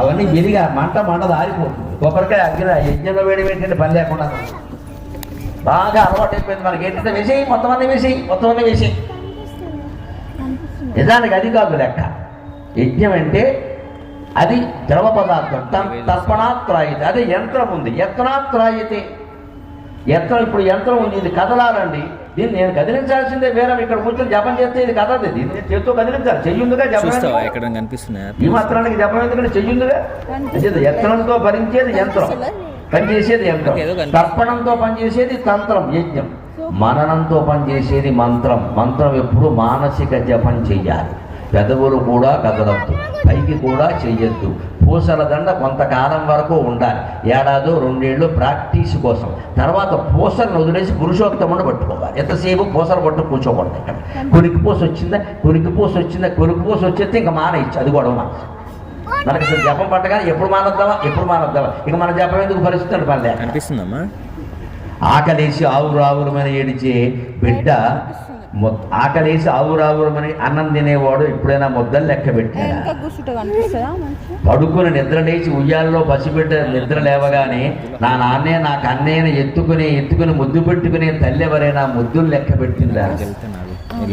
అవన్నీ విరిగా మంట మంటది ఆరిపోతుంది కొబ్బరికాయ అగ్గిన యజ్ఞంలో వేడి పెట్టండి పని లేకుండా బాగా అలవాటు అయిపోయింది మనకి. ఏంటంటే వేసేయి మొత్తం అన్ని వేసేయి మొత్తం అన్ని వేసేయి నిజానికి అది కాదు లెక్క. యజ్ఞం అంటే అది ద్రవ పదార్థం. తర్పణాత్రాయితే. అదే యంత్రం ఉంది. యత్నాత్రాయితే. యంత్రం ఇప్పుడు యంత్రం ఉంది. ఇది కదలాలండి. దీన్ని నేను కదిలించాల్సిందే వేరే ఇక్కడ కూర్చొని జపం చేస్తే ఇది దీన్ని నేను చేత్తో కదిలించాలి. చెయ్యుందిగా జపం? ఎక్కడ కనిపిస్తున్నాయా ఈ మాత్రానికి జపం ఎందుకంటే చెయ్యుందిగా యత్నంతో భరించేది యంత్రం. పనిచేసేది యంత్రం. తర్పణంతో పనిచేసేది తంత్రం యజ్ఞం. మననంతో పనిచేసేది మంత్రం. మంత్రం ఎప్పుడు మానసిక జపం చెయ్యాలి. పెదవులు కూడా కదలద్దు. పైకి కూడా చెయ్యొద్దు. పూసల దండ కొంతకాలం వరకు ఉండాలి. ఏడాదో రెండేళ్ళు ప్రాక్టీస్ కోసం. తర్వాత పూసలను వదిలేసి పురుషోత్తమును పట్టుకోవాలి. ఎంతసేపు పూసలు పట్టు కూర్చోకూడదు ఇక్కడ. కొరికి పూస వచ్చిందా? కొరికి పూస వచ్చిందా? కొరికి పూస వచ్చేస్తే ఇంకా మానేయచ్చు అది కూడా మనసు మనకి అసలు జపం పట్టగానే ఎప్పుడు మానద్దామా? ఎప్పుడు మానద్దామా? ఇక మన జపం ఎందుకు పరిస్థితి పల్లె? కనిపిస్తుందమ్మా. ఆకలేసి ఆవురు ఆవురమని ఏడిచే బిడ్డ మొ- ఆకలేసి ఆవురు ఆవురమని అన్నం తినేవాడు ఎప్పుడైనా ముద్దలు లెక్క పెట్టాడా? పడుకుని నిద్ర లేచి ఉయ్యాల్లో పసిబిడ్డ నిద్ర లేవగానే నా నాన్నే నాకు అన్నయ్యని ఎత్తుకుని ఎత్తుకుని ముద్దు పెట్టుకునే తల్లి ఎవరైనా ముద్దులు లెక్క పెట్టిందా?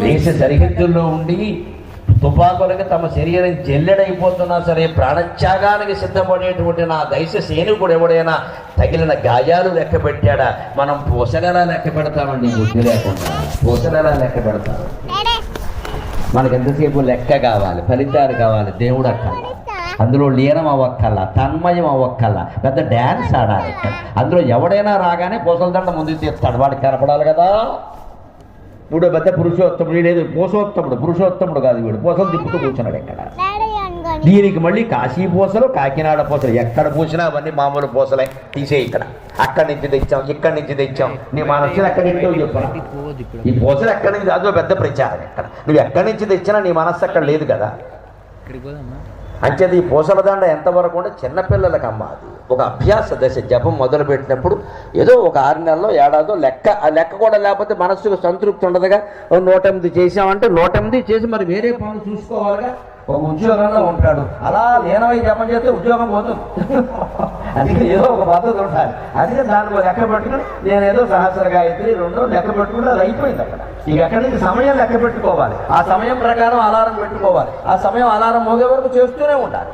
దేశ సరిహద్దుల్లో ఉండి తుపాకులకు తమ శరీరం జల్లెడైపోతున్నా సరే ప్రాణత్యాగానికి సిద్ధపడేటువంటి నా దైశ సైనికుడు ఎవడైనా తగిలిన గాయాలు లెక్క పెట్టాడా? మనం పూసలెలా లెక్క పెడతామండి బుద్ధి లేకుండా. పూసలెలా లెక్క పెడతాం. మనకు ఎంతసేపు లెక్క కావాలి ఫలితాలు కావాలి దేవుడు అక్కడ అందులో లీనం అవ్వక్కల్లా తన్మయం అవ్వక్కల్లా పెద్ద డ్యాన్స్ ఆడాలి అందులో ఎవడైనా రాగానే పూసల దండ ముందు తీస్తాడు. వాడికి కనపడాలి కదా. ఇప్పుడు పెద్ద పురుషోత్తముడు లేదు పూసోత్తముడు పురుషోత్తముడు కాదు వీడు. పూసలు తిప్పుతూ కూర్చున్నాడు ఇక్కడ దీనికి మళ్ళీ కాశీ పూసలు కాకినాడ పూసలు. ఎక్కడ పూసినా అవన్నీ మామూలు పూసలే. తీసే ఇక్కడ. అక్కడి నుంచి తెచ్చాం ఇక్కడి నుంచి తెచ్చాం. నీ మనస్సులు ఎక్కడి నుంచో చెప్పరా? ఈ పూసలు ఎక్కడి నుంచి అదో పెద్ద ప్రచారం ఇక్కడ. నువ్వు ఎక్కడి నుంచి తెచ్చినా నీ మనస్సు అక్కడ లేదు కదా. అంచేత ఈ పూసల దండ ఎంతవరకు అంటే చిన్నపిల్లలకు అమ్మ అది. ఒక అభ్యాస దశ జపం మొదలుపెట్టినప్పుడు ఏదో ఒక ఆరు నెలలో ఏడాదో లెక్క ఆ లెక్క కూడా లేకపోతే మనస్సుకు సంతృప్తి ఉండదుగా. నూట ఎనిమిది చేసామంటే నూట ఎనిమిది చేసి మరి వేరే పనులు చూసుకోవాలిగా? ఒక ఉద్యోగంలో ఉంటాడు. అలా లేనవై జపం చేస్తే ఉద్యోగం పోతుంది. అందుకే ఏదో ఒక పద్ధతి ఉండాలి. అందుకే దాన్ని లెక్క పెట్టుకుని నేను ఏదో సహస్ర గాయత్రి రెండో లెక్క పెట్టుకుంటే అది అయిపోయింది అక్కడ. ఇక అక్కడి నుంచి సమయం లెక్క పెట్టుకోవాలి. ఆ సమయం ప్రకారం అలారం పెట్టుకోవాలి. ఆ సమయం అలారం మోగే వరకు చేస్తూనే ఉండాలి.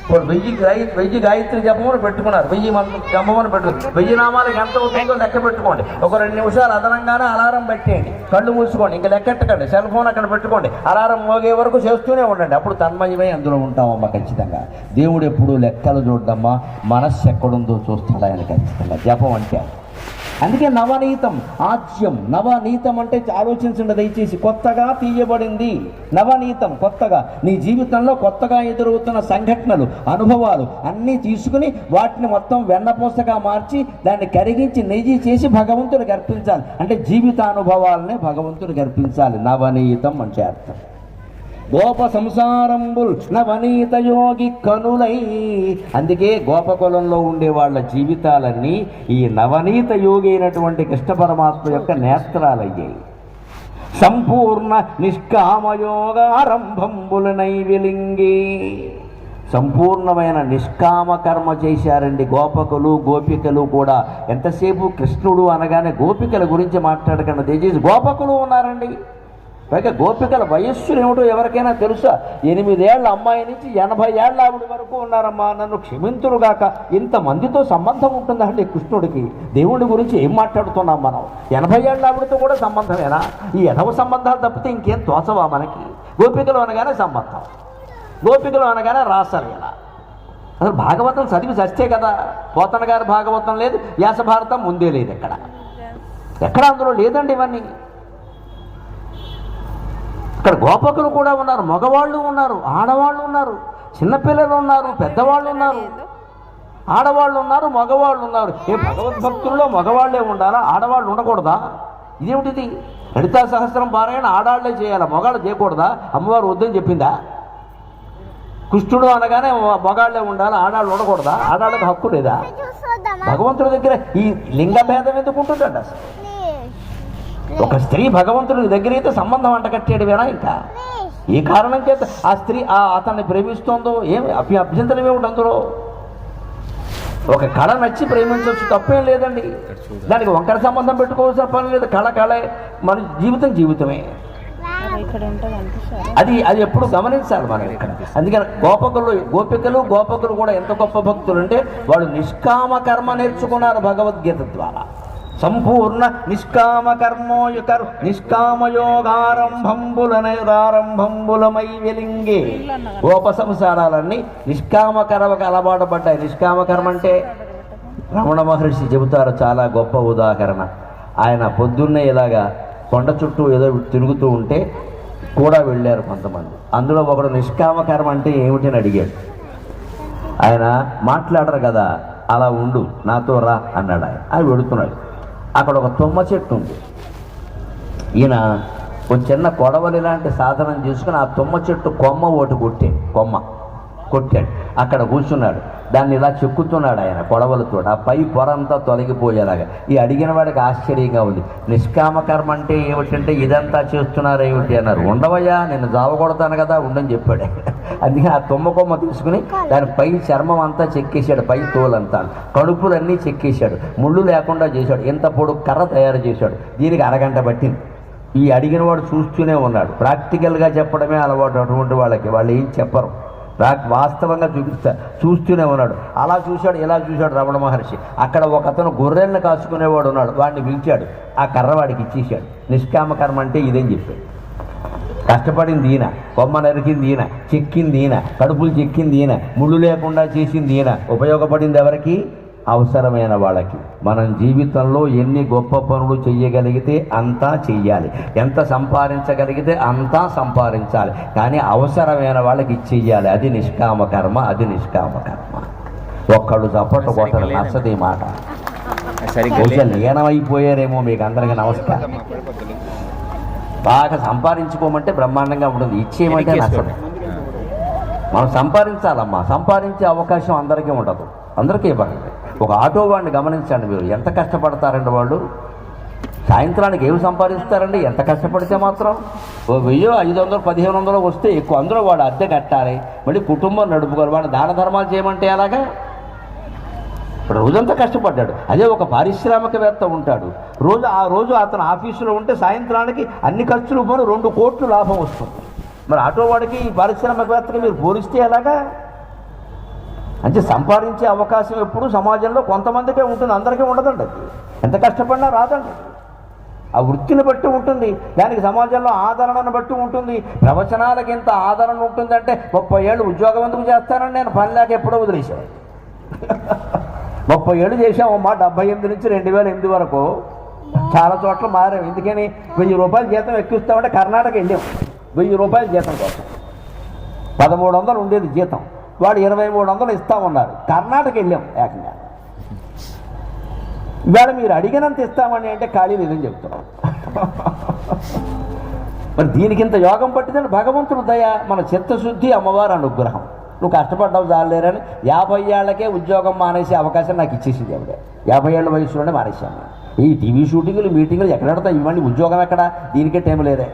ఇప్పుడు వెయ్యి గాయ వెయ్యి గాయత్రి జపమని పెట్టుకున్నారు. వెయ్యి మంత్రం జపమని పెట్టుకున్నారు. వెయ్యి నామాలకు ఎంత అవుతుందో లెక్క పెట్టుకోండి. ఒక రెండు నిమిషాలు అదనంగానే అలారం పెట్టేయండి. కళ్ళు మూసుకోండి. ఇంకా లెక్కెట్టకండి సెల్ ఫోన్ అక్కడ పెట్టుకోండి. అలారం మోగే వరకు చేస్తూనే ఉండండి. అప్పుడు తన్మయమై అందులో ఉంటామమ్మా ఖచ్చితంగా. దేవుడు ఎప్పుడు లెక్కలు చూడమ్మా మనస్సు ఎక్కడుందో చూస్తాడు ఆయన ఖచ్చితంగా. జపం అంటే అందుకే నవనీతం ఆజ్యం నవనీతం అంటే ఆలోచించండి దయచేసి. కొత్తగా తీయబడింది. నవనీతం కొత్తగా. నీ జీవితంలో కొత్తగా ఎదురవుతున్న సంఘటనలు అనుభవాలు అన్నీ తీసుకుని వాటిని మొత్తం వెన్నపూసగా మార్చి దాన్ని కరిగించి నెయ్యి చేసి భగవంతుడికి అర్పించాలి. అంటే జీవితానుభవాలనే భగవంతుడికి అర్పించాలి. నవనీతం అంటే అర్థం. గోప సంసారంబుల్ నవనీత యోగి కనులై. అందుకే గోపకులంలో ఉండే వాళ్ళ జీవితాలన్నీ ఈ నవనీత యోగి అయినటువంటి కృష్ణ పరమాత్మ యొక్క నేత్రాలయ్యాయి సంపూర్ణ నిష్కామయోగారంభంబుల నైవిలింగి. సంపూర్ణమైన నిష్కామ కర్మ చేశారండి గోపకులు గోపికలు కూడా. ఎంతసేపు కృష్ణుడు అనగానే గోపికల గురించి మాట్లాడకుండా. దయచేసి గోపకులు ఉన్నారండి. పైగా గోపికల వయస్సులు ఏమిటో ఎవరికైనా తెలుసా? ఎనిమిదేళ్ళ అమ్మాయి నుంచి ఎనభై ఏళ్ళ ఆవిడ వరకు ఉన్నారమ్మా. నన్ను క్షమింతురుగాక ఇంతమందితో సంబంధం ఉంటుందా అండి కృష్ణుడికి. దేవుడి గురించి ఏం మాట్లాడుతున్నాం మనం? ఎనభై ఏళ్ళ ఆవిడతో కూడా సంబంధమేనా? ఈ ఎనవ సంబంధాలు తప్పితే ఇంకేం తోచవా మనకి? గోపికలు అనగానే సంబంధం. గోపికలు అనగానే రాసలీల. అసలు భాగవతం చదివి చస్తే కదా? పోతన గారి భాగవతం లేదు వ్యాస భారతం ముందే లేదు ఎక్కడ? ఎక్కడ అందులో లేదండి ఇవన్నీ? ఇక్కడ గోపకులు కూడా ఉన్నారు మగవాళ్ళు ఉన్నారు ఆడవాళ్ళు ఉన్నారు చిన్నపిల్లలు ఉన్నారు పెద్దవాళ్ళు ఉన్నారు. ఆడవాళ్ళు ఉన్నారు మగవాళ్ళు ఉన్నారు. ఏ భగవద్భక్తుల్లో మగవాళ్ళే ఉండాలా? ఆడవాళ్ళు ఉండకూడదా? ఇదేమిటిది? లలితా సహస్రం పారాయణ ఆడాళ్ళే చేయాలా? మగాళ్ళు చేయకూడదా? అమ్మవారు వద్దని చెప్పిందా? కృష్ణుడు అనగానే మగాళ్ళే ఉండాలి? ఆడాళ్ళు ఉండకూడదా? ఆడాళ్ళకి హక్కు లేదా? భగవంతుడి దగ్గర ఈ లింగ భేదం ఎందుకు ఉంటుందండి అసలు? ఒక స్త్రీ భగవంతుడి దగ్గర అయితే సంబంధం అంటకట్టేడు వేనా ఇంకా? ఏ కారణం చేత ఆ స్త్రీ ఆ అతన్ని ప్రేమిస్తోందో ఏం అభ్య అభ్యంతరం ఏమిటి అందులో? ఒక కళ నచ్చి ప్రేమించవచ్చు తప్పేం లేదండి. దానికి వంకర సంబంధం పెట్టుకోవాల్సిన పని లేదు. కళ కళే మన జీవితం జీవితమే. అది అది ఎప్పుడు గమనించాలి మనం ఇక్కడ. అందుకని గోపకులు గోపికలు గోపకులు కూడా ఎంత గొప్ప భక్తులు అంటే వాళ్ళు నిష్కామ కర్మ నేర్చుకున్నారు భగవద్గీత ద్వారా. సంపూర్ణ నిష్కామ కర్మోయుకర్ నిష్కామయోగారంభంబుల నైరారంభంబులమై వెలింగే గోప సంసారాలన్నీ నిష్కామ కర్మకు అలవాటు పడ్డాయి. నిష్కామ కర్మ అంటే రమణ మహర్షి చెబుతారు చాలా గొప్ప ఉదాహరణ. ఆయన పొద్దున్నే ఇలాగా కొండ చుట్టూ ఏదో తిరుగుతూ ఉంటే కూడా వెళ్ళారు కొంతమంది. అందులో ఒకడు నిష్కామకర్మ అంటే ఏమిటని అడిగాడు. ఆయన మాట్లాడరు కదా అలా ఉండు నాతో రా అన్నాడు ఆయన. ఆయన వెడుతున్నాడు. అక్కడ ఒక తుమ్మ చెట్టు ఉంది. ఈయన ఒక చిన్న కొడవలి లాంటి సాధనం చేసుకుని ఆ తుమ్మ చెట్టు కొమ్మ ఓటు కొట్టాడు కొమ్మ కొట్టాడు. అక్కడ కూర్చున్నాడు. దాన్ని ఇలా చెక్కుతున్నాడు ఆయన కొడవలతో ఆ పై పొరంతా తొలగిపోయేలాగా. ఈ అడిగిన వాడికి ఆశ్చర్యంగా ఉంది. నిష్కామ కర్మ అంటే ఏమిటంటే ఇదంతా చేస్తున్నారు ఏమిటి అన్నారు. ఉండవయ్యా నేను జావ కొడతాను కదా ఉండని చెప్పాడు అందుకే ఆ తుమ్మ కొమ్మ తీసుకుని దాని పై చర్మం అంతా చెక్కేశాడు పై తోలంతా. కడుపులన్నీ చెక్కేశాడు. ముళ్ళు లేకుండా చేశాడు. ఇంత పొడుగు కర్ర తయారు చేశాడు. దీనికి అరగంట పట్టింది. ఈ అడిగిన వాడు చూస్తూనే ఉన్నాడు. ప్రాక్టికల్గా చెప్పడమే అలవాటు అటువంటి వాళ్ళకి. వాళ్ళు ఏం చెప్పరు. నాకు వాస్తవంగా చూపిస్తా చూస్తూనే ఉన్నాడు. అలా చూశాడు ఇలా చూశాడు రమణ మహర్షి. అక్కడ ఒక అతను గొర్రెలను కాచుకునేవాడు ఉన్నాడు. వాడిని పిలిచాడు. ఆ కర్ర వాడికి ఇచ్చేసాడు నిష్కామ కర్మ అంటే ఇదేం చెప్పాడు. కష్టపడింది ఈయన. కొమ్మ నరికింది ఈయన. చెక్కింది ఈయన. కడుపులు చెక్కింది ఈయన. ముళ్ళు లేకుండా చేసింది ఈయన. ఉపయోగపడింది ఎవరికి? అవసరమైన వాళ్ళకి. మనం జీవితంలో ఎన్ని గొప్ప పనులు చెయ్యగలిగితే అంతా చెయ్యాలి. ఎంత సంపాదించగలిగితే అంతా సంపాదించాలి. కానీ అవసరమైన వాళ్ళకి ఇచ్చేయాలి. అది నిష్కామ కర్మ అది నిష్కామ కర్మ. ఒక్కళ్ళు చప్పట్లు కొట్టరు. నచ్చది మాట. లేదు. లీనమైపోయారేమో మీకు అందరికీ నమస్కారం. బాగా సంపాదించుకోమంటే బ్రహ్మాండంగా ఉంటుంది. ఇచ్చేయమంటే నచ్చదు. మనం సంపాదించాలమ్మా. సంపాదించే అవకాశం అందరికీ ఉండదు. అందరికీ ఇవ్వండి ఒక ఆటో వాడిని గమనించండి మీరు. ఎంత కష్టపడతారండి వాళ్ళు? సాయంత్రానికి ఏమి సంపాదిస్తారండి? ఎంత కష్టపడితే మాత్రం? ఓ వెయ్యో ఐదు వందలు పదిహేను వందలు వస్తే ఎక్కువ అందులో వాడు అద్దె కట్టాలి. మళ్ళీ కుటుంబం నడుపుకోవాలి. వాడు దాన ధర్మాలు చేయమంటే అలాగా రోజంతా కష్టపడ్డాడు. అదే ఒక పారిశ్రామికవేత్త ఉంటాడు. రోజు ఆ రోజు అతను ఆఫీసులో ఉంటే సాయంత్రానికి అన్ని ఖర్చులు పోను రెండు కోట్లు లాభం వస్తుంది. మరి ఆటో వాడికి ఈ పారిశ్రామికవేత్తకి మీరు పోలిస్తే ఎలాగా? అంటే సంపాదించే అవకాశం ఎప్పుడు సమాజంలో కొంతమందికే ఉంటుంది అందరికీ ఉండదండి అది. ఎంత కష్టపడినా రాదండి. ఆ వృత్తిని బట్టి ఉంటుంది దానికి సమాజంలో ఆదరణను బట్టి ఉంటుంది. ప్రవచనాలకి ఇంత ఆదరణ ఉంటుందంటే ముప్పై ఏళ్ళు ఉద్యోగం ఎందుకు చేస్తానని నేను పని లేక ఎప్పుడో వదిలేశాను. ముప్పై ఏళ్ళు చేసామమ్మా డెబ్బై ఎనిమిది నుంచి రెండు వేల ఎనిమిది వరకు చాలా చోట్ల మారాం. ఎందుకని? వెయ్యి రూపాయల జీతం ఎక్కిస్తామంటే కర్ణాటక వెళ్ళాం. వెయ్యి రూపాయల జీతం కోసం. పదమూడు వందలు ఉండేది జీతం. వాడు ఇరవై మూడు వందలు ఇస్తామన్నారు కర్ణాటక వెళ్ళాం ఏకంగా. ఇవాళ మీరు అడిగినంత ఇస్తామని అంటే ఖాళీ లేదని చెప్తున్నాం మరి దీనికి ఇంత యోగం పట్టిందని భగవంతుడు దయ మన చిత్తశుద్ధి అమ్మవారు అనుగ్రహం. నువ్వు కష్టపడ్డావు చాలేరని యాభై ఏళ్ళకే ఉద్యోగం మానేసే అవకాశం నాకు ఇచ్చేసింది ఆవిడ. యాభై ఏళ్ళ వయసులోనే మానేశాను. ఈ టీవీ షూటింగ్లు మీటింగ్లు ఎక్కడెడతా ఇవ్వండి. ఉద్యోగం ఎక్కడ? దీనికే టైం లేదే.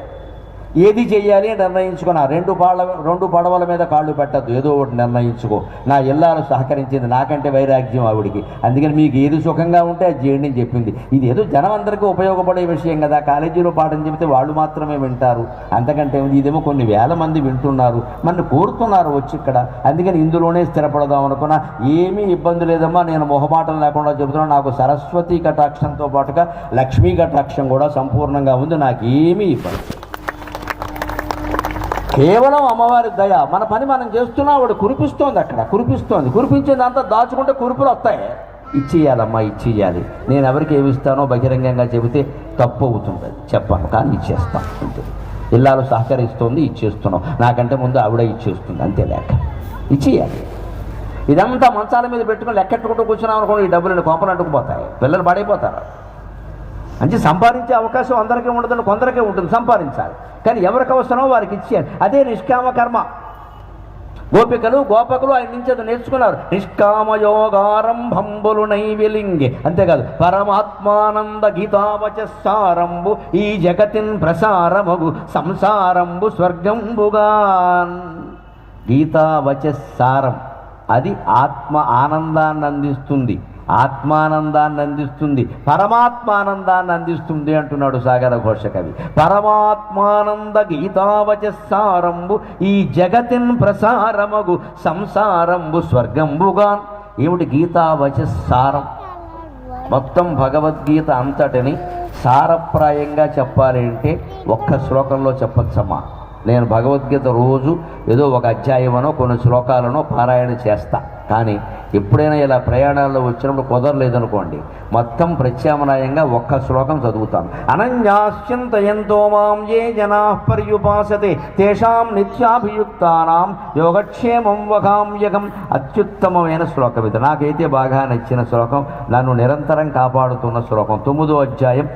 ఏది చేయాలి నిర్ణయించుకున్నా. రెండు పాళ్ళ రెండు పడవల మీద కాళ్ళు పెట్టద్దు. ఏదో ఒకటి నిర్ణయించుకో. నా ఇల్లాలు సహకరించింది నాకంటే వైరాగ్యం ఆవిడికి. అందుకని మీకు ఏది సుఖంగా ఉంటే అది చేయండి అని చెప్పింది. ఇది ఏదో జనం అందరికీ ఉపయోగపడే విషయం కదా. కాలేజీలో పాఠం చెబితే వాళ్ళు మాత్రమే వింటారు. అంతకంటే ఉంది ఇదేమో కొన్ని వేల మంది వింటున్నారు. మన కోరుతున్నారు వచ్చి ఇక్కడ. అందుకని ఇందులోనే స్థిరపడదాం అనుకున్నా. ఏమీ ఇబ్బంది లేదమ్మా. నేను మొహమాటం లేకుండా చెబుతున్నా. నాకు సరస్వతి కటాక్షంతో పాటుగా లక్ష్మీ కటాక్షం కూడా సంపూర్ణంగా ఉంది. నాకు ఏమీ ఇబ్బంది కేవలం అమ్మవారి దయ. మన పని మనం చేస్తున్నా ఆవిడ కురిపిస్తోంది అక్కడ. కురిపిస్తోంది. కురిపించిందంతా దాచుకుంటే కురుపులు వస్తాయి. ఇచ్చేయాలమ్మా ఇచ్చేయాలి. నేను ఎవరికి ఏమి ఇస్తానో బహిరంగంగా చెబితే తప్పు అవుతుంది చెప్పాను కానీ ఇచ్చేస్తాను అంతే ఇల్లాలు సహకరిస్తోంది ఇచ్చేస్తున్నాం. నాకంటే ముందు ఆవిడ ఇచ్చేస్తుంది అంతే లేక. ఇచ్చేయాలి. ఇదంతా మంచాల మీద పెట్టుకుని లెక్కెట్టుకుంటూ కూర్చున్నాం అనుకోండి ఈ డబ్బులు కోపలు అంటుకుపోతాయి. పిల్లలు పడైపోతారు. అంటే సంపాదించే అవకాశం అందరికీ ఉండదని కొందరికే ఉంటుంది సంపాదించాలి. కానీ ఎవరికి అవసరమో వారికి ఇచ్చేయాలి. అదే నిష్కామ కర్మ. గోపికలు గోపకులు ఆయన నుంచి అది నేర్చుకున్నారు. నిష్కామయోగారంభంబులు నైవిలింగి అంతేకాదు పరమాత్మానంద గీతావచసారంబు ఈ జగతిన్ ప్రసారమగు సంసారంబు స్వర్గంబుగాన్. గీతావచసారం అది ఆత్మ ఆనందాన్ని అందిస్తుంది. ఆత్మానందాన్ని అందిస్తుంది పరమాత్మానందాన్ని అందిస్తుంది అంటున్నాడు సాగర ఘోష కవి. పరమాత్మానంద గీతావచసారంబు ఈ జగతిన్ ప్రసారమగు సంసారంబు స్వర్గంబుగాన్ ఏమిటి గీతావచసారం మొత్తం భగవద్గీత అంతటిని సారప్రాయంగా చెప్పాలి అంటే ఒక్క శ్లోకంలో చెప్పచ్చమ్మా. నేను భగవద్గీత రోజు ఏదో ఒక అధ్యాయమనో కొన్ని శ్లోకాలనో పారాయణ చేస్తా. కానీ ఎప్పుడైనా ఇలా ప్రయాణాల్లో వచ్చినప్పుడు కుదరలేదనుకోండి మొత్తం ప్రత్యామ్నాయంగా ఒక్క శ్లోకం చదువుతాను అనన్యాశ్చింతయంతో మాం ఏ జనా పర్యుపాసతే తేషాం నిత్యాభియుక్తానాం యోగక్షేమం వగామ్యగం అత్యుత్తమమైన శ్లోకం ఇది. నాకైతే బాగా నచ్చిన శ్లోకం నన్ను నిరంతరం కాపాడుతున్న శ్లోకం. తొమ్మిదో అధ్యాయం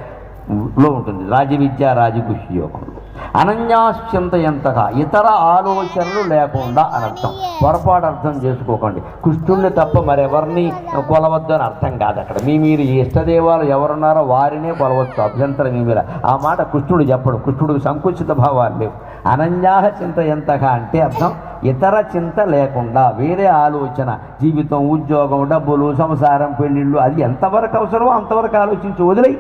లో ఉంటుంది. రాజవిద్య రాజగుహ్య యోగంలో అనన్యాశ్చింతయంతగా ఇతర ఆలోచనలు లేకుండా అని అర్థం. పొరపాటు అర్థం చేసుకోకండి. కృష్ణుడిని తప్ప మరెవరిని కొలవద్దు అని అర్థం కాదు అక్కడ. మీ మీరు ఇష్టదేవాలు ఎవరున్నారో వారినే కొలవచ్చు. అభ్యంతరం మీ మీద ఆ మాట కృష్ణుడు చెప్పడు. కృష్ణుడికి సంకుచిత భావాలు లేవు. అనన్యాహ చింత ఎంతగా అంటే అర్థం ఇతర చింత లేకుండా వేరే ఆలోచన జీవితం ఉద్యోగం డబ్బులు సంసారం పెళ్ళిళ్ళు అది ఎంతవరకు అవసరమో అంతవరకు ఆలోచించి వదిలేయి.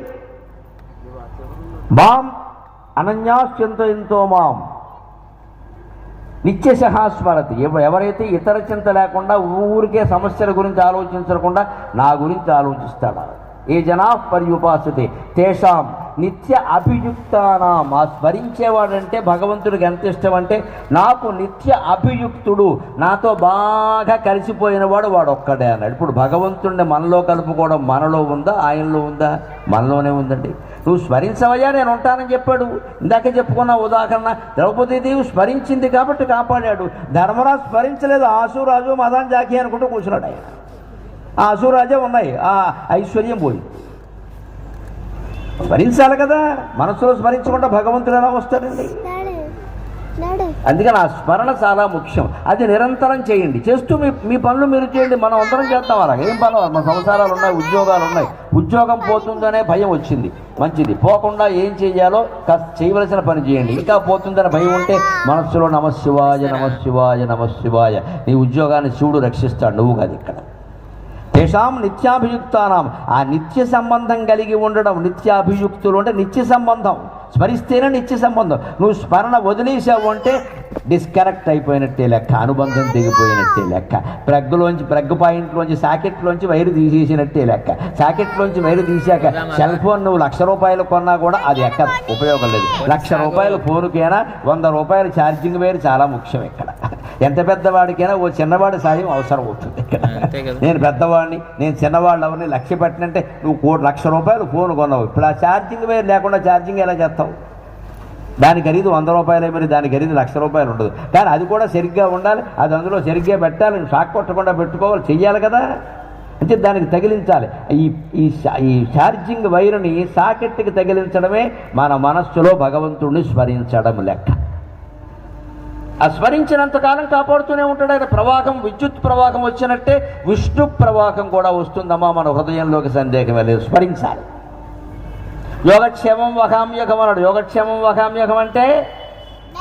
మాం అనన్యాశ్చింతయంతో మాం. నిత్యశః స్మరతి ఎవరైతే ఇతర చింత లేకుండా ఊరికే సమస్యల గురించి ఆలోచించకుండా నా గురించి ఆలోచిస్తాడా? ఏ జనా పర్యుపాసతే. తేషాం నిత్య అభియుక్తానాం ఆ స్మరించేవాడంటే భగవంతుడికి ఎంత ఇష్టం అంటే నాకు నిత్య అభియుక్తుడు నాతో బాగా కలిసిపోయినవాడు వాడు ఒక్కడే అన్నాడు. ఇప్పుడు భగవంతుడిని మనలో కలుపుకోవడం మనలో ఉందా ఆయనలో ఉందా? మనలోనే ఉందండి. నువ్వు స్మరించవయ్యా నేను ఉంటానని చెప్పాడు. ఇందాకే చెప్పుకున్న ఉదాహరణ ద్రౌపదీదేవి స్మరించింది కాబట్టి కాపాడాడు. ధర్మరాజు స్మరించలేదు ఆసురాజు మదాన్ జాకి అనుకుంటూ కూర్చున్నాడు ఆయన. ఆ అసురాజే ఉన్నాయి ఆ ఐశ్వర్యం పోయి. స్మరించాలి కదా. మనసులో స్మరించకుండా భగవంతుడు ఎలా వస్తాడండి? అందుకని ఆ స్మరణ చాలా ముఖ్యం. అది నిరంతరం చేయండి. చేస్తూ మీ మీ పనులు మీరు చేయండి. మనం అందరం చేద్దాం అలా ఏం పనులు? మన సంసారాలు ఉన్నాయి ఉద్యోగాలు ఉన్నాయి. ఉద్యోగం పోతుందనే భయం వచ్చింది. మంచిది. పోకుండా ఏం చేయాలో కాస్త చేయవలసిన పని చేయండి. ఇంకా పోతుందనే భయం ఉంటే మనస్సులో నమశివాయ నమశివాయ నమశివాయ. నీ ఉద్యోగాన్ని శివుడు రక్షిస్తాడు. నువ్వు కాదు ఇక్కడ. తేషాం నిత్యాభియుక్తానాం. ఆ నిత్య సంబంధం కలిగి ఉండడం నిత్యాభియుక్తులు అంటే నిత్య సంబంధం. స్మరిస్తేనే నిత్య సంబంధం. నువ్వు స్మరణ వదిలేసావు అంటే డిస్కనెక్ట్ అయిపోయినట్టే లెక్క అనుబంధం తెగిపోయినట్టే లెక్క. ప్రెగ్లోంచి ప్రెగ్ పాయింట్లోంచి సాకెట్లోంచి వైరు తీసేసినట్టే లెక్క. సాకెట్లోంచి వైరు తీసాక సెల్ ఫోన్ నువ్వు లక్ష రూపాయలు కొన్నా కూడా అది ఎక్క ఉపయోగం లేదు. లక్ష రూపాయల ఫోనుకైనా వంద రూపాయల ఛార్జింగ్ వైర్ చాలా ముఖ్యం ఇక్కడ. ఎంత పెద్దవాడికైనా ఓ చిన్నవాడి సాయం అవసరం అవుతుంది ఇక్కడ. నేను పెద్దవాడిని నేను చిన్నవాళ్ళు ఎవరిని లక్ష్య పెట్టినంటే నువ్వు కోటి లక్ష రూపాయలు ఫోన్ కొన్నావు. ఇప్పుడు ఆ ఛార్జింగ్ వేరు లేకుండా ఛార్జింగ్ ఎలా చేస్తావు? దాని ఖరీదు వంద రూపాయలే మరి దాని ఖరీదు లక్ష రూపాయలు ఉండదు. కానీ అది కూడా సరిగ్గా ఉండాలి అది అందులో సరిగ్గా పెట్టాలి షాక్ కొట్టకుండా పెట్టుకోవాలి చెయ్యాలి కదా. అంటే దానికి తగిలించాలి. ఈ ఈ ఈ ఛార్జింగ్ వైరుని సాకెట్కి తగిలించడమే మన మనస్సులో భగవంతుడిని స్మరించడం లెక్క. ఆ స్మరించినంత కాలం కాపాడుతూనే ఉంటాడు ఆయన. ప్రవాహం విద్యుత్ ప్రవాహం వచ్చినట్టే విష్ణు ప్రవాహం కూడా వస్తుందమ్మా మన హృదయంలోకి సందేహం లేదు. స్మరించాలి. యోగక్షేమం వహామ్యకం అన్నాడు. యోగక్షేమం వహామ్యకం అంటే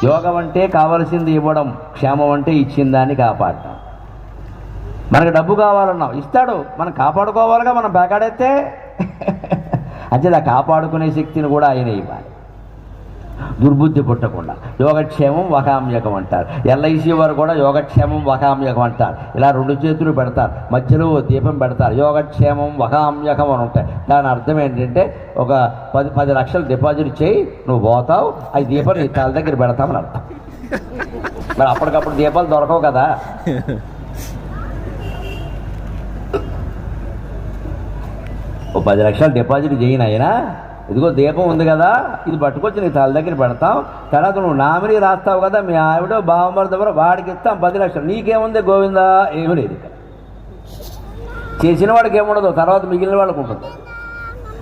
యోగం అంటే కావలసింది ఇవ్వడం క్షేమం అంటే ఇచ్చిన దాన్ని కాపాడటం. మనకు డబ్బు కావాలన్నాం ఇస్తాడు. మనం కాపాడుకోవాలిగా మనం బేకాడైతే అంటే కాపాడుకునే శక్తిని కూడా ఆయన ఇవ్వాలి. దుర్బుద్ధి పుట్టకుండా. యోగక్షేమం వకామ్యకం అంటారు. ఎల్ఐసి వారు కూడా యోగక్షేమం వకామ్యకం అంటారు. ఇలా రెండు చేతులు పెడతారు. మధ్యలో ఓ దీపం పెడతారు. యోగక్షేమం వకామ్యకం అని ఉంటాయి. దాని అర్థం ఏంటంటే ఒక పది పది లక్షలు డిపాజిట్ చేయి నువ్వు పోతావు అది దీపం నీ తల దగ్గర పెడతామని అర్థం. మరి అప్పటికప్పుడు దీపాలు దొరకవు కదా. ఓ పది లక్షలు డిపాజిట్ చేయను అయినా ఇదిగో దీపం ఉంది కదా ఇది పట్టుకొచ్చి నీ తల దగ్గర పెడతాం. తర్వాత నువ్వు నామినీ రాస్తావు కదా మీ ఆవిడ బావమరి దగ్గర వాడికి ఇస్తాం పది లక్షలు. నీకేముంది గోవిందా? ఏమీ లేదు చేసిన వాడికి ఏముండదు తర్వాత మిగిలిన వాళ్ళకు ఉంటుంది.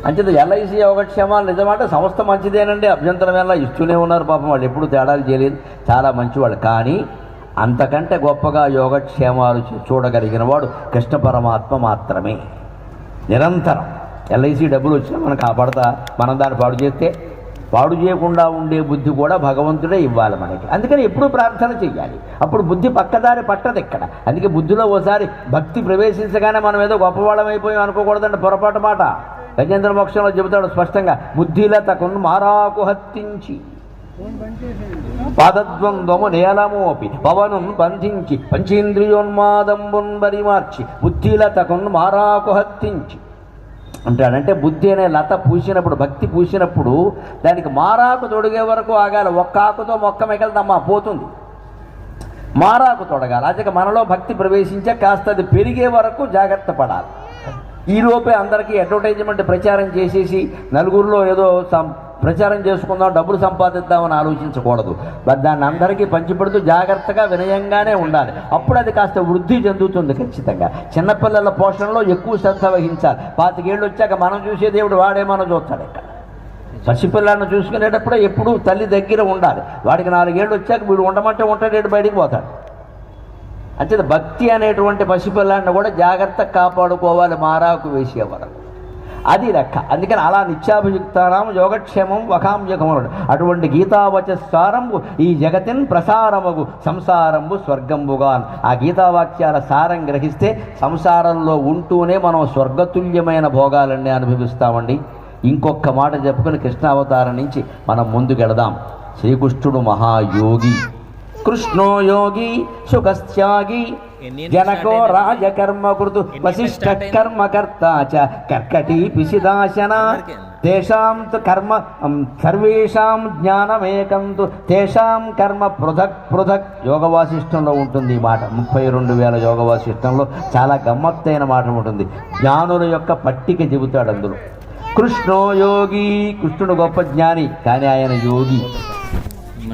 అంచేత ఎల్ఐసి యోగక్షేమాలు నిజమంటే సంస్థ మంచిదేనండి. అభ్యంతరం ఎలా ఇస్తూనే ఉన్నారు పాపం వాళ్ళు. ఎప్పుడు తేడాలు చేయలేదు. చాలా మంచివాళ్ళు. కానీ అంతకంటే గొప్పగా యోగక్షేమాలు చూడగలిగిన వాడు కృష్ణ పరమాత్మ మాత్రమే. నిరంతరం. ఎల్ఐసి డబ్బులు వచ్చినా మనం కాపాడతా మనం దాన్ని పాడు చేస్తే పాడు చేయకుండా ఉండే బుద్ధి కూడా భగవంతుడే ఇవ్వాలి మనకి. అందుకని ఎప్పుడూ ప్రార్థన చెయ్యాలి. అప్పుడు బుద్ధి పక్కదారి పట్టదు ఇక్కడ. అందుకే బుద్ధిలో ఓసారి భక్తి ప్రవేశించగానే మనం ఏదో గొప్పవాళ్ళం అయిపోయాం అనుకోకూడదండి పొరపాటు మాట. గజేంద్ర మోక్షంలో చెబుతాడు స్పష్టంగా బుద్ధిలతకును మారాకు హత్తించి పాదద్వంద్వము నేలమోపి పవనం బంధించి పంచేంద్రియోన్మాదంబున్ బరిమార్చి బుద్ధిలతకును మారాకు హత్తించి. అంటాడంటే బుద్ధి అనే లత పూసినప్పుడు భక్తి పూసినప్పుడు దానికి మారాకు తొడిగే వరకు ఆగాలి. ఒక్క ఆకుతో మొక్క మిగలదమ్మా పోతుంది. మారాకు తొడగాలి. అదే మనలో భక్తి ప్రవేశించే కాస్త అది పెరిగే వరకు జాగ్రత్త పడాలి. ఈ అందరికీ అడ్వర్టైజ్మెంట్ ప్రచారం చేసేసి నలుగురిలో ఏదో సం- ప్రచారం చేసుకుందాం డబ్బులు సంపాదిద్దామని ఆలోచించకూడదు. దాన్ని అందరికీ పంచిపెడుతూ జాగ్రత్తగా వినయంగానే ఉండాలి. అప్పుడు అది కాస్త వృద్ధి చెందుతుంది ఖచ్చితంగా. చిన్నపిల్లల పోషణలో ఎక్కువ శ్రద్ధ వహించాలి. పాతికేళ్ళు వచ్చాక మనం చూసే దేవుడు వాడేమనో చూస్తాడు ఇక్కడ. పసిపిల్లాన్ని చూసుకునేటప్పుడే ఎప్పుడూ తల్లి దగ్గర ఉండాలి. వాడికి నాలుగేళ్ళు వచ్చాక వీడు ఉండమంటే ఉంటాడు బయటికి పోతాడు. అంటే భక్తి అనేటువంటి పసిపిల్లాన్ని కూడా జాగ్రత్తగా కాపాడుకోవాలి మారాకు వేసేవారు అది లెక్క. అందుకని అలా నిత్యాభియుక్తారాం యోగక్షేమం వకాంయకముడు అటువంటి గీతావచసారంబు ఈ జగతిన్ ప్రసారముగు సంసారంబు స్వర్గంబుగా ఆ గీతావాక్యాల సారం గ్రహిస్తే సంసారంలో ఉంటూనే మనం స్వర్గతుల్యమైన భోగాలన్నీ అనుభవిస్తామండి. ఇంకొక మాట చెప్పుకొని కృష్ణావతారం నుంచి మనం ముందుకెళదాం. శ్రీకృష్ణుడు మహాయోగి. కృష్ణో యోగి సుఖస్త్యాగి జనకో? రాజకర్మ కృతు అయినాయి? కర్మకర్త చ కర్కటీ అందరికీ. తేషాం తు కర్మ సర్వేషాం జ్ఞానమేకం తు తేషాం కర్మ పృథక్ పృథక్ యోగ వాసిష్టంలో ఉంటుంది ఈ మాట ముప్పై రెండు వేల యోగ వాసిష్టంలో చాలా గమ్మత్తైన మాట ఉంటుంది జ్ఞానుల యొక్క పట్టిక చెబుతాడు అందులో కృష్ణో యోగి కృష్ణుడు గొప్ప జ్ఞాని కానీ ఆయన యోగి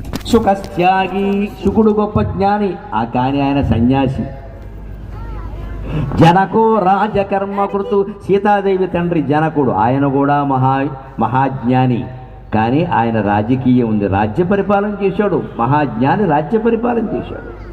సుఖస్త్యాగి శుకుడు గొప్ప జ్ఞాని. ఆ కానీ ఆయన సన్యాసి. జనకో రాజకర్మకృతు సీతాదేవి తండ్రి జనకుడు. ఆయన కూడా మహా మహాజ్ఞాని. కానీ ఆయన రాజకీయం ఉంది. రాజ్య పరిపాలన చేశాడు. మహాజ్ఞాని రాజ్య పరిపాలన చేశాడు.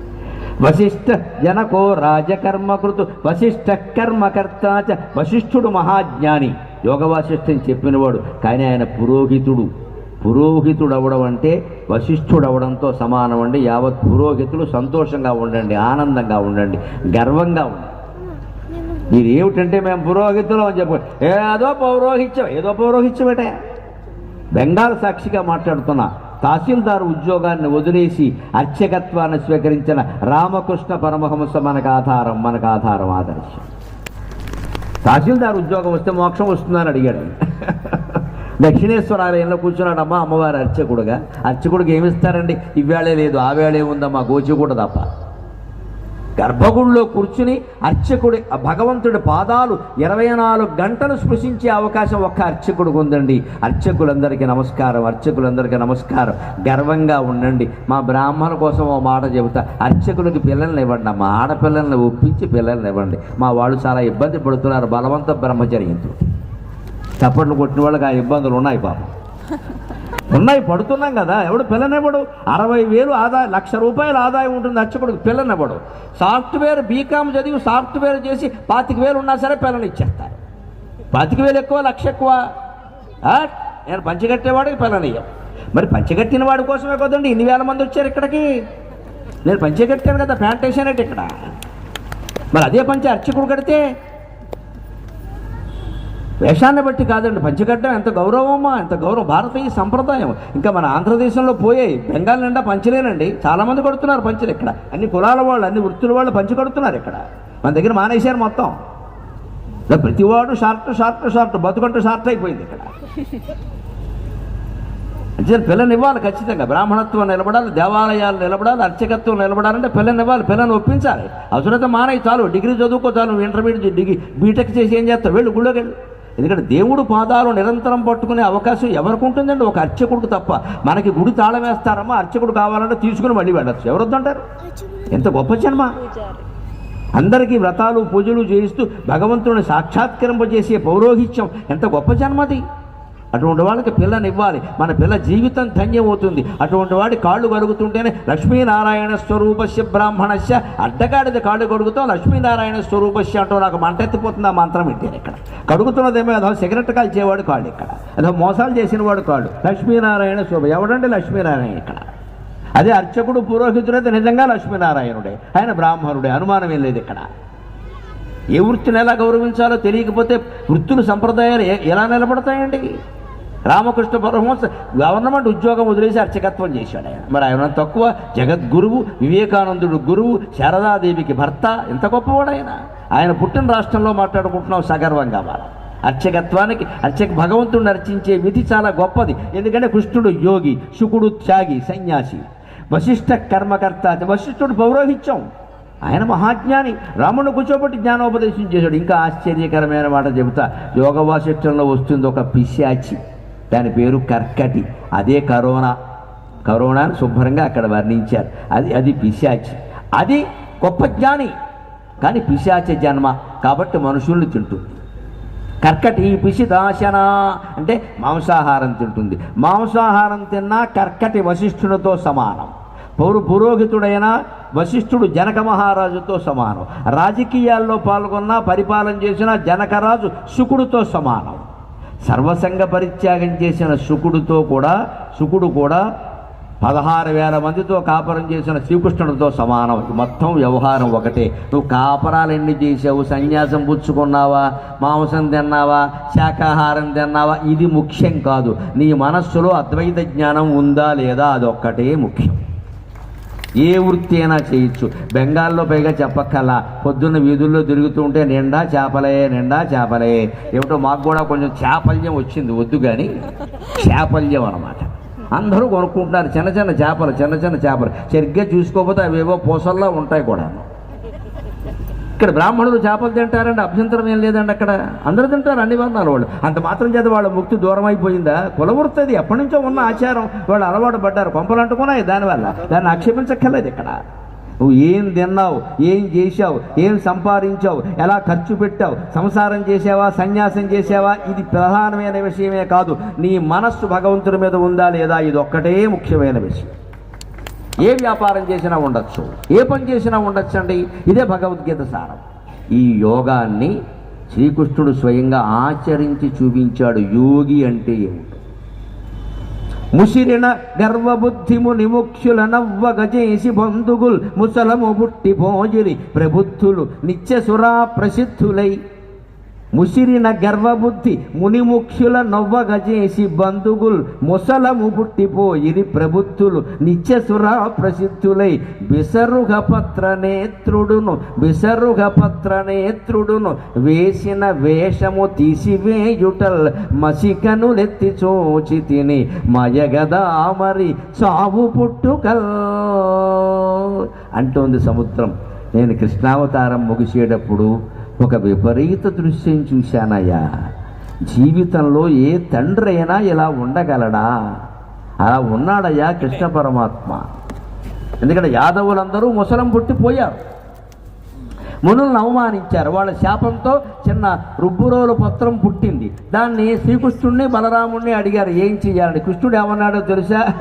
వశిష్ఠ జనకో రాజకర్మకృతు వశిష్ఠ కర్మకర్త వశిష్ఠుడు మహాజ్ఞాని. యోగ వాసిష్ఠని చెప్పినవాడు. కానీ ఆయన పురోహితుడు. పురోహితుడు అవడం అంటే వశిష్ఠుడు అవడంతో సమానం అండి యావత్ పురోహితులు సంతోషంగా ఉండండి ఆనందంగా ఉండండి గర్వంగా ఉండండి. మీరు ఏమిటంటే మేము పురోహితులు అని చెప్పు ఏదో పౌరోహిత్యం ఏదో పౌరోహిత్యమేటే. బెంగాల్ సాక్షిగా మాట్లాడుతున్నా తహసీల్దార్ ఉద్యోగాన్ని వదిలేసి అర్చకత్వాన్ని స్వీకరించిన రామకృష్ణ పరమహంస మనకు ఆధారం మనకు ఆధారం ఆదర్శం. తహసీల్దార్ ఉద్యోగం వస్తే మోక్షం వస్తుందని అడిగాడు. ఆయన. దక్షిణేశ్వర ఆలయంలో కూర్చున్నాడమ్మా అమ్మవారి అర్చకుడుగా అర్చకుడికి ఏమిస్తారండి? ఇవేళే లేదు ఆవేళే వేళే ఉందమ్మా గోచికూడ తప్ప. గర్భగుడిలో కూర్చుని అర్చకుడి భగవంతుడి పాదాలు ఇరవై నాలుగు గంటలు స్పృశించే అవకాశం ఒక్క అర్చకుడికి ఉందండి. అర్చకులందరికీ నమస్కారం అర్చకులందరికీ నమస్కారం. గర్వంగా ఉండండి. మా బ్రాహ్మణ కోసం ఓ మాట చెబుతా. అర్చకులకి పిల్లల్ని ఇవ్వండి అమ్మ. ఆడపిల్లల్ని ఒప్పించి పిల్లల్ని ఇవ్వండి. మా వాళ్ళు చాలా ఇబ్బంది పడుతున్నారు. బలవంత బ్రహ్మచర్యంతో. చప్పట్లు కొట్టిన వాళ్ళకి ఆ ఇబ్బందులు ఉన్నాయి పాపం. ఉన్నాయి పడుతున్నాం కదా. ఎవడు పిల్లనివ్వడు. అరవై వేలు ఆదాయం లక్ష రూపాయల ఆదాయం ఉంటుంది అర్చకుడికి పిల్లనివ్వడు. సాఫ్ట్వేర్ బీకామ్ చదివి సాఫ్ట్వేర్ చేసి పాతిక వేలు ఉన్నా సరే పిల్లలు ఇచ్చేస్తారు. పాతిక వేలు ఎక్కువ లక్ష ఎక్కువ. నేను పంచగట్టేవాడికి పిల్లనియ్యం మరి పంచగట్టిన వాడి కోసమే కదండి ఇన్ని వేల మంది వచ్చారు ఇక్కడికి? నేను పంచగట్టాను కదా ప్యాంటేషన్ అంటే ఇక్కడ. మరి అదే పంచ అర్చకుడు కడితే వేషాన్ని బట్టి కాదండి. పంచగడ్డం ఎంత గౌరవమా ఎంత గౌరవం భారతీయ సంప్రదాయం. ఇంకా మన ఆంధ్రదేశంలో పోయాయి బెంగాల్ నిండా పంచలేనండి. చాలామంది కొడుతున్నారు పంచలు ఇక్కడ. అన్ని కులాల వాళ్ళు అన్ని వృత్తుల వాళ్ళు పంచి కడుతున్నారు ఇక్కడ. మన దగ్గర మానేశారు మొత్తం. ప్రతివాడు షార్ట్ షార్ట్ షార్ట్ బతుకంటూ షార్ట్ అయిపోయింది ఇక్కడ. అంటే పిల్లని ఇవ్వాలి ఖచ్చితంగా. బ్రాహ్మణత్వం నిలబడాలి దేవాలయాలు నిలబడాలి అర్చకత్వం నిలబడాలంటే పిల్లని ఇవ్వాలి పిల్లని ఒప్పించాలి. అవసరమైతే మానే చాలు. డిగ్రీ చదువుకో చాలు. ఇంటర్మీడియట్ డిగ్రీ బీటెక్ చేసి ఏం చేస్తావు? వెళ్ళు గుళ్ళోకి వెళ్ళు. ఎందుకంటే దేవుడు పాదాలు నిరంతరం పట్టుకునే అవకాశం ఎవరికి ఉంటుందండి ఒక అర్చకుడికి తప్ప. మనకి గుడి తాళం వేస్తారమ్మా అర్చకుడు కావాలంటే తీసుకుని మళ్ళీ వెళ్ళచ్చు. ఎవరు వద్దంటారు ఎంత గొప్ప జన్మ. అందరికీ వ్రతాలు పూజలు చేయిస్తూ భగవంతుని సాక్షాత్కరింపజేసే పౌరోహిత్యం. ఎంత గొప్ప జన్మది. అటువంటి వాళ్ళకి పిల్లని ఇవ్వాలి. మన పిల్ల జీవితం ధన్యమవుతుంది. అటువంటి వాడి కాళ్ళు కడుగుతుంటేనే లక్ష్మీనారాయణ స్వరూపస్య బ్రాహ్మణస్య అడ్డగాడిద కాళ్ళు కడుగుతాం లక్ష్మీనారాయణ స్వరూపస్య అంటూ నాకు మంట ఎత్తిపోతుంది ఆ మంత్రం పెట్టాను ఇక్కడ. కడుగుతున్నదేమో అదో సిగరెట్ కాల్చేవాడు కాళ్ళు ఇక్కడ. అదో మోసాలు చేసిన వాడు కాళ్ళు. లక్ష్మీనారాయణ స్వరూప ఎవడంటే లక్ష్మీనారాయణ ఇక్కడ. అదే అర్చకుడు పురోహితుడైతే నిజంగా లక్ష్మీనారాయణుడే. ఆయన బ్రాహ్మణుడే అనుమానం ఏం లేదు ఇక్కడ. ఏ వృత్తిని ఎలా గౌరవించాలో తెలియకపోతే వృత్తులు సంప్రదాయాలు ఎలా నిలబడతాయండి? రామకృష్ణ పరమహంస గవర్నమెంట్ ఉద్యోగం వదిలేసి అర్చకత్వం చేశాడు ఆయన. మరి ఆయన తక్కువ జగద్గురువు వివేకానందుడు గురువు శారదాదేవికి భర్త ఎంత గొప్పవాడు ఆయన. ఆయన పుట్టిన రాష్ట్రంలో మాట్లాడుకుంటున్నాం సగర్వంగా మనం అర్చకత్వానికి అర్చక భగవంతుడిని అర్చించే విధి చాలా గొప్పది. ఎందుకంటే కృష్ణుడు యోగి శుకుడు త్యాగి సన్యాసి వశిష్ఠ కర్మకర్త వశిష్ఠుడు పౌరోహిత్యం. ఆయన మహాజ్ఞాని. రాముడు కూర్చోబెట్టి జ్ఞానోపదేశం చేశాడు. ఇంకా ఆశ్చర్యకరమైన మాట చెబుతా. యోగ వాసిష్టంలో వస్తుంది ఒక పిశాచి. దాని పేరు కర్కటి. అదే కరోనా. కరోనాను శుభ్రంగా అక్కడ వర్ణించారు. అది అది పిశాచి. అది గొప్ప జ్ఞాని. కానీ పిశాచ జన్మ. కాబట్టి మనుషుల్ని తింటుంది. కర్కటి పిసిదాశన అంటే మాంసాహారం తింటుంది. మాంసాహారం తిన్నా కర్కటి వశిష్ఠునితో సమానం. పౌరు పురోహితుడైన వశిష్ఠుడు జనక మహారాజుతో సమానం. రాజకీయాల్లో పాల్గొన్న పరిపాలన చేసిన జనకరాజు శుకుడితో సమానం. సర్వసంగ పరిత్యాగం చేసిన శుకుడితో కూడా శుకుడు కూడా పదహారు వేల మందితో కాపరం చేసిన శ్రీకృష్ణుడితో సమానం. మొత్తం వ్యవహారం ఒకటే. నువ్వు కాపరాలు ఎన్ని చేసావు సన్యాసం పుచ్చుకున్నావా? మాంసం తిన్నావా? శాకాహారం తిన్నావా? ఇది ముఖ్యం కాదు. నీ మనస్సులో అద్వైత జ్ఞానం ఉందా లేదా? అదొక్కటే ముఖ్యం. ఏ వృత్తి అయినా చేయొచ్చు. బెంగాల్లో పైగా చెప్పక్కల్లా పొద్దున్న వీధుల్లో తిరుగుతూ ఉంటే నిండా చేపలే నిండా చేపలే. ఏమిటో మాకు కూడా కొంచెం చేపల్యం వచ్చింది వద్దు కానీ చేపల్యం అన్నమాట. అందరూ కొనుక్కుంటున్నారు. చిన్న చిన్న చేపలు చిన్న చిన్న చేపలు. సరిగ్గా చూసుకోకపోతే అవేవో పూసల్లా ఉంటాయి కూడా ఇక్కడ బ్రాహ్మణులు చేపలు తింటారంటే అభ్యంతరం ఏం లేదండి అక్కడ. అందరూ తింటారు అన్ని వర్ణాలు వాళ్ళు. అంత మాత్రం చేత వాళ్ళ ముక్తి దూరం అయిపోయిందా కులవృత్తది అది ఎప్పటి నుంచో ఉన్న ఆచారం. వాళ్ళు అలవాటు పడ్డారు కొంపలు అంటుకున్నాయి దానివల్ల. దాన్ని ఆక్షేపించక్కర్లేదు ఇక్కడ. నువ్వు ఏం తిన్నావు ఏం చేశావు ఏం సంపాదించావు ఎలా ఖర్చు పెట్టావు సంసారం చేసావా సన్యాసం చేసావా ఇది ప్రధానమైన విషయమే కాదు. నీ మనస్సు భగవంతుడి మీద ఉందా లేదా? ఇది ఒక్కటే ముఖ్యమైన విషయం. ఏ వ్యాపారం చేసినా ఉండొచ్చు. ఏ పని చేసినా ఉండొచ్చు అండి ఇదే భగవద్గీత సారం. ఈ యోగాన్ని శ్రీకృష్ణుడు స్వయంగా ఆచరించి చూపించాడు యోగి అంటే ఏమిటి? ముసిరిన గర్వబుద్ధిము నిముక్షుల నవ్వ గజేసి బంధుగుల్ ముసలము బుట్టి భోజిరి ప్రబుద్ధులు నిత్యసురా ప్రసిద్ధులై ముసిరిన గర్వబుద్ధి మునిముఖ్యుల నవ్వగజేసి బంధుగుల్ ముసలము పుట్టిపోయిరి ప్రభుత్తులు నిత్యసురా ప్రసిద్ధులై బిసరుగ పత్ర నేత్రుడును బిసరుగ నేత్రుడును వేసిన వేషము తీసివేయుటల్ మసికను లెత్తి తిని మయగదా మరి చావు పుట్టుకల్. అంటోంది సముద్రం. నేను కృష్ణావతారం ముగిసేటప్పుడు ఒక విపరీత దృశ్యం చూశానయ్యా. జీవితంలో ఏ తండ్రి అయినా ఇలా ఉండగలడా? అలా ఉన్నాడయ్యా కృష్ణ పరమాత్మ. ఎందుకంటే యాదవులందరూ ముసలం పుట్టిపోయారు. మునులను అవమానించారు. వాళ్ళ శాపంతో చిన్న రుబ్బురోలు పత్రం పుట్టింది. దాన్ని శ్రీకృష్ణుడిని బలరాముడిని అడిగారు. ఏం చెయ్యాలని? కృష్ణుడు ఏమన్నాడో తెలుసా?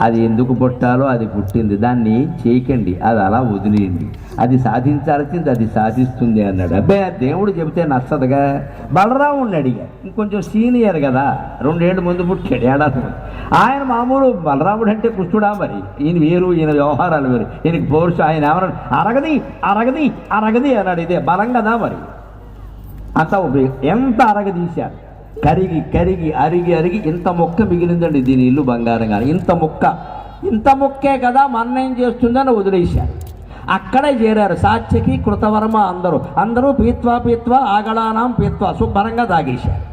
అది ఎందుకు పుట్టాలో అది పుట్టింది. దాన్ని చేయకండి. అది అలా వదిలేయండి. అది సాధించాల్సింది అది సాధిస్తుంది అన్నాడు. అబ్బాయి ఆ దేవుడు చెబితే నచ్చదుగా. బలరాముడిని అడిగాడు ఇంకొంచెం సీనియర్ కదా. రెండేళ్ళు ముందు పుట్టాడు ఏడాది ఆయన మామూలు బలరాముడు అంటే కృష్ణుడా మరి. ఈయన వేరు ఈయన వ్యవహారాలు వేరు. ఈయనకి పౌరుషం ఆయన ఏమన్నాడు అరగది అరగది అరగది అన్నాడు. ఇదే బలం కదా మరి. అంత ఉపయోగం. ఎంత అరగదీశారు? కరిగి కరిగి అరిగి అరిగి ఇంత మొక్క మిగిలిందండి దీని ఇల్లు బంగారం కానీ ఇంత మొక్క. ఇంత మొక్కే కదా మన్నేం చేస్తుందని వదిలేశారు. అక్కడే చేరారు. సాత్యకి కృతవర్మ అందరూ. అందరూ పీత్వా పీత్వా ఆగళానాం పీత్వా శుభ్రంగా తాగేశారు.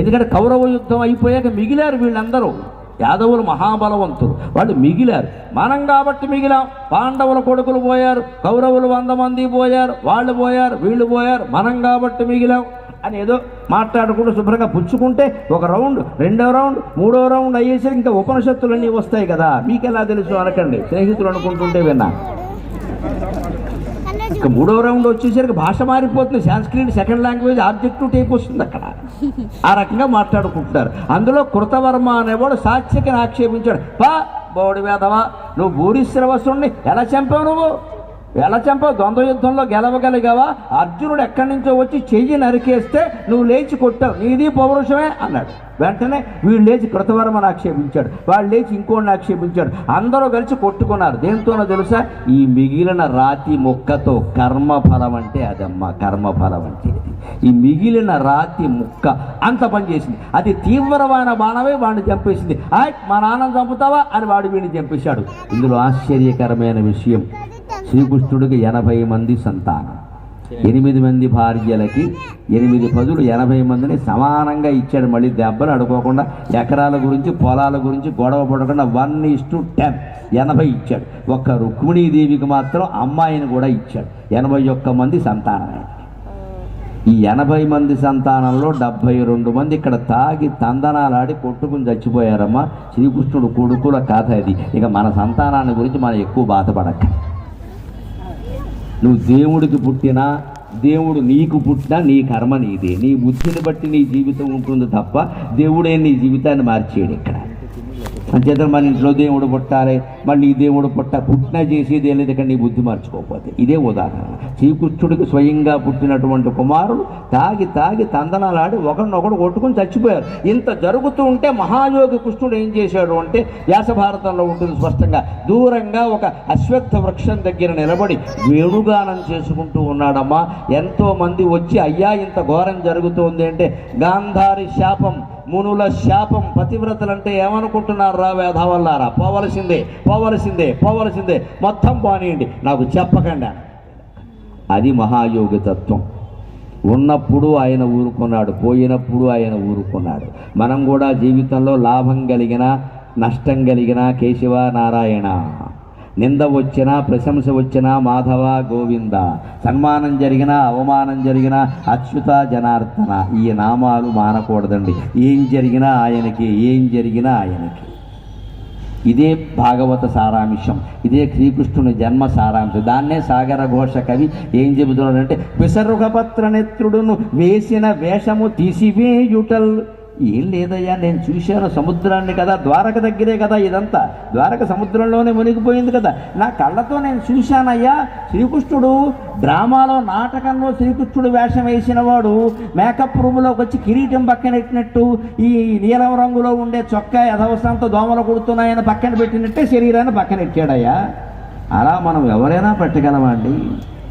ఎందుకంటే కౌరవ యుద్ధం అయిపోయాక మిగిలారు వీళ్ళందరూ. యాదవులు మహాబలవంతులు. వాళ్ళు మిగిలారు. మనం కాబట్టి మిగిలాం. పాండవుల కొడుకులు పోయారు. కౌరవులు వంద మంది పోయారు. వాళ్ళు పోయారు. వీళ్ళు పోయారు. మనం కాబట్టి మిగిలాం. అని ఏదో మాట్లాడకుండా శుభ్రంగా పుచ్చుకుంటే ఒక రౌండ్ రెండో రౌండ్ మూడో రౌండ్ అయ్యేసరికి ఇంకా ఉపనిషత్తులన్నీ వస్తాయి కదా. మీకు ఎలా తెలుసు అనకండి. స్నేహితులు అనుకుంటుంటే విన్నా. ఇంకా మూడో రౌండ్ వచ్చేసరికి భాష మారిపోతుంది. Sanskrit second language objective type వస్తుంది అక్కడ. ఆ రకంగా మాట్లాడుకుంటున్నారు. అందులో కృతవర్మ అనేవాడు సాత్యకని ఆక్షేపించాడు. పా బోడి వేధవా నువ్వు భూరిశ్రవసుణ్ణి ఎలా చంపావు నువ్వు? వెలచెంప ద్వంద్వ యుద్ధంలో గెలవగలిగావా? అర్జునుడు ఎక్కడి నుంచో వచ్చి చెయ్యి నరికేస్తే నువ్వు లేచి కొట్టావు. నీది పౌరుషమే అన్నాడు. వెంటనే వీళ్ళు లేచి కృతవర్మను ఆక్షేపించాడు. వాళ్ళు లేచి ఇంకోడిని ఆక్షేపించాడు. అందరూ కలిసి కొట్టుకున్నారు. దేంతోనో తెలుసా? ఈ మిగిలిన రాతి ముక్కతో కర్మఫలం అంటే అదమ్మా కర్మఫలం అంటే ఈ మిగిలిన రాతి ముక్క అంత పని చేసింది. అది తీవ్రమైన బాణమే వాడిని చంపేసింది. ఆయ్ మా నాన్న చంపుతావా? అని వాడు వీడిని చంపేశాడు. ఇందులో ఆశ్చర్యకరమైన విషయం. శ్రీకృష్ణుడికి ఎనభై మంది సంతానం. ఎనిమిది మంది భార్యలకి ఎనిమిది పదులు ఎనభై మందిని సమానంగా ఇచ్చాడు. మళ్ళీ దెబ్బలు అడుకోకుండా ఎకరాల గురించి పొలాల గురించి గొడవ పడకుండా వన్ ఇస్ టు టెన్ ఎనభై ఇచ్చాడు. ఒక్క రుక్మిణీదేవికి మాత్రం అమ్మాయిని కూడా ఇచ్చాడు. ఎనభై ఒక్క మంది సంతానమే. ఈ ఎనభై మంది సంతానంలో డెబ్భై రెండు మంది ఇక్కడ తాగి తందనాలాడి కొట్టుకుని చచ్చిపోయారమ్మా. శ్రీకృష్ణుడు కొడుకుల కథ అది ఇక మన సంతానాన్ని గురించి మనం ఎక్కువ బాధపడక నువ్వు దేవుడికి పుట్టినా దేవుడు నీకు పుట్టినా నీ కర్మ నీదే. నీ బుద్ధిని బట్టి నీ జీవితం ఉంటుంది తప్ప దేవుడే నీ జీవితాన్ని మార్చేయడు ఇక్కడ. అంచేత మన ఇంట్లో దేవుడు పుట్టాలి మళ్ళీ ఈ దేవుడు పుట్ట పుట్టిన చేసేదే లేదు ఇక్కడ నీ బుద్ధి మార్చుకోకపోతే. ఇదే ఉదాహరణ. శ్రీకృష్ణుడికి స్వయంగా పుట్టినటువంటి కుమారుడు తాగి తాగి తందనాలాడి ఒకరినొకడు కొట్టుకుని చచ్చిపోయారు. ఇంత జరుగుతూ ఉంటే మహాయోగి కృష్ణుడు ఏం చేశాడు అంటే వ్యాసభారతంలో ఉంటుంది స్పష్టంగా దూరంగా ఒక అశ్వత్థ వృక్షం దగ్గర నిలబడి వేణుగానం చేసుకుంటూ ఉన్నాడమ్మా. ఎంతో మంది వచ్చి అయ్యా ఇంత ఘోరం జరుగుతోంది అంటే గాంధారి శాపం మునుల శాపం పతివ్రతలంటే ఏమనుకుంటున్నారు రా వేధవల్లారా పోవలసిందే పోవలసిందే పోవలసిందే. మొత్తం పోనీయండి. నాకు చెప్పకండి. అది మహాయోగి తత్వం. ఉన్నప్పుడు ఆయన ఊరుకున్నాడు పోయినప్పుడు ఆయన ఊరుకున్నాడు. మనం కూడా జీవితంలో లాభం కలిగిన నష్టం కలిగిన కేశవ నారాయణ. నింద వచ్చినా ప్రశంస వచ్చినా మాధవ గోవింద. సన్మానం జరిగినా అవమానం జరిగినా అచ్యుత జనార్దన. ఈ నామాలు మానకూడదండి. ఏం జరిగినా ఆయనకి ఏం జరిగినా ఆయనకి. ఇదే భాగవత సారాంశం ఇదే శ్రీకృష్ణుని జన్మ సారాంశం. దాన్నే సాగర ఘోష కవి ఏం చెబుతున్నాడంటే విసర్గపత్ర నేత్రుడును వేసిన వేషము తీసివేయుటల్. ఏం లేదయ్యా నేను చూశాను సముద్రాన్ని కదా ద్వారక దగ్గరే కదా ఇదంతా. ద్వారక సముద్రంలోనే మునిగిపోయింది కదా. నా కళ్ళతో నేను చూశానయ్యా శ్రీకృష్ణుడు డ్రామాలో నాటకంలో శ్రీకృష్ణుడు వేషం వేసిన వాడు మేకప్ రూమ్లోకి వచ్చి కిరీటం పక్కనెట్టినట్టు ఈ నీలం రంగులో ఉండే చొక్కా యథవసంతో దోమలు కుడుతున్నాయని పక్కన పెట్టినట్టే శరీరాన్ని పక్కనెట్టాడయ్యా అలా మనం ఎవరైనా పెట్టగలమండి అండి?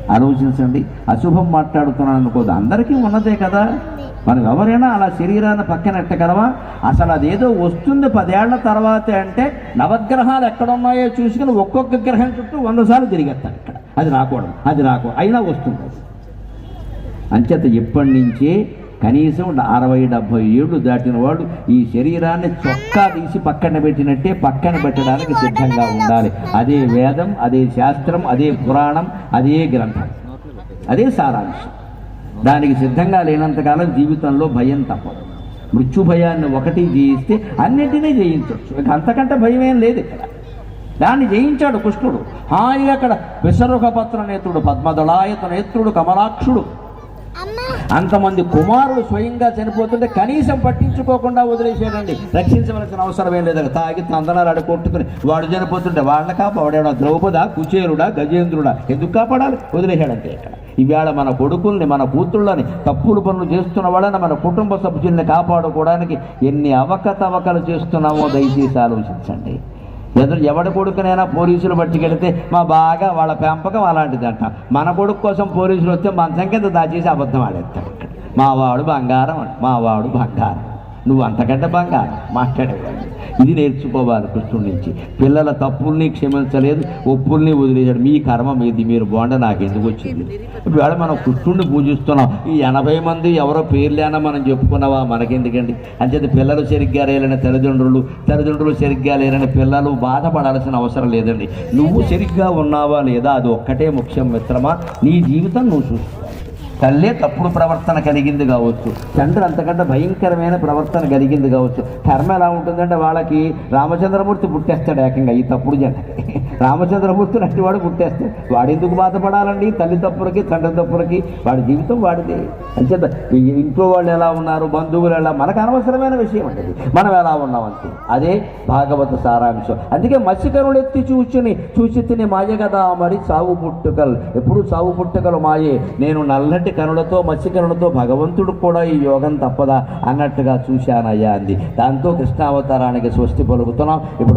ఆలోచించండి. అశుభం మాట్లాడుతున్నాను అనుకోదు అందరికీ ఉన్నదే కదా. మనం ఎవరైనా అలా శరీరాన్ని పక్కన ఎట్టగలవా అసలు అదేదో వస్తుంది పదేళ్ళ తర్వాత అంటే నవగ్రహాలు ఎక్కడున్నాయో చూసుకుని ఒక్కొక్క గ్రహం చుట్టూ వంద సార్లు తిరిగేస్తాను ఇక్కడ. అది రాకూడదు. అది రాకూడదు. అయినా వస్తుంది. అంచేత ఇప్పటి నుంచే కనీసం అరవై డెబ్భై ఏళ్ళు దాటిన వాడు ఈ శరీరాన్ని చొక్కా తీసి పక్కన పెట్టినట్టే పక్కన పెట్టడానికి సిద్ధంగా ఉండాలి. అదే వేదం అదే శాస్త్రం అదే పురాణం అదే గ్రంథం. అదే సారాంశం. దానికి సిద్ధంగా లేనంతకాలం జీవితంలో భయం తప్పదు. మృత్యు భయాన్ని ఒకటి జయిస్తే అన్నిటినీ జయించవచ్చు ఇక అంతకంటే భయం ఏం లేదు ఇక్కడ. దాన్ని జయించాడు కృష్ణుడు. హాయిగా అక్కడ విసర్గపత్ర నేత్రుడు పద్మదళాయత నేత్రుడు కమలాక్షుడు. అంతమంది కుమారుడు స్వయంగా చనిపోతుంటే కనీసం పట్టించుకోకుండా వదిలేసాడండి రక్షించవలసిన అవసరం ఏం లేదు. తాగి తందనాలు ఆడ కొట్టుకుని వాడు చనిపోతుంటే వాళ్ళ కాపాడేవాడు ద్రౌపద కుచేరుడా గజేంద్రుడా ఎందుకు కాపాడాలి? వదిలేశాడంతే ఇక్కడ. ఈవేళ మన కొడుకుల్ని మన కూతుళ్ళని తప్పులు పనులు చేస్తున్న వాళ్ళని మన కుటుంబ సభ్యుల్ని కాపాడుకోవడానికి ఎన్ని అవకతవకలు చేస్తున్నామో దయచేసి ఆలోచించండి. ఎదురు ఎవడి కొడుకునైనా పోలీసులు పట్టుకెడితే మా బాగా వాళ్ళ పెంపకం అలాంటిదంట. మన కొడుకు కోసం పోలీసులు వస్తే మంచం కింద దాచేసి అబద్ధం ఆడేస్తాడు మా వాడు బంగారం మా వాడు బంగారం. నువ్వు అంతకంటే బంగారం మాట్లాడేవాడు ఇది నేర్చుకోవాలి కృష్ణుడి నుంచి. పిల్లల తప్పుల్ని క్షమించలేదు ఒప్పుల్ని వదిలేశాడు. మీ కర్మ మీది మీరు బాగుండ నాకు ఎందుకు వచ్చింది? ఇవాళ మనం కృష్ణుడిని పూజిస్తున్నాం ఈ ఎనభై మంది ఎవరో పేర్లేనా మనం చెప్పుకున్నావా? మనకెందుకండి? అంచేత పిల్లలు సరిగ్గా లేరని తల్లిదండ్రులు తల్లిదండ్రులు సరిగ్గా లేరని పిల్లలు బాధపడాల్సిన అవసరం లేదండి. నువ్వు సరిగ్గా ఉన్నావా లేదా అది ఒక్కటే ముఖ్యం మిత్రమా? నీ జీవితం నువ్వు చూసుకో. తల్లే తప్పుడు ప్రవర్తన కలిగింది కావచ్చు. తండ్రి అంతకంటే భయంకరమైన ప్రవర్తన కలిగింది కావచ్చు. కర్మ ఎలా ఉంటుందంటే వాళ్ళకి రామచంద్రమూర్తి పుట్టేస్తాడు ఏకంగా ఈ తప్పుడు జంటకి రామచంద్రమూర్తి నటి వాడు పుట్టేస్తాడు. వాడు ఎందుకు బాధపడాలండి? తల్లి తప్పులకి తండ్రి తప్పులకి. వాడి జీవితం వాడిది. అంచేత ఇంట్లో వాళ్ళు ఎలా ఉన్నారు? బంధువులు ఎలా? మనకు అనవసరమైన విషయం అండి మనం ఎలా ఉన్నాం అంతే. అదే భాగవత సారాంశం. అందుకే మత్స్యకరులు ఎత్తి చూచుని చూసి తిని మాయ కదా మరి సాగు పుట్టుకలు. ఎప్పుడు సాగు పుట్టుకలు మాయే? నేను నల్లటి కనులతో మత్స్యకరులతో భగవంతుడు కూడా ఈ యోగం తప్పదా అన్నట్టుగా చూశానయ్యా అంది. దాంతో కృష్ణావతారానికి స్వస్తి పలుకుతున్నాం. ఇప్పుడు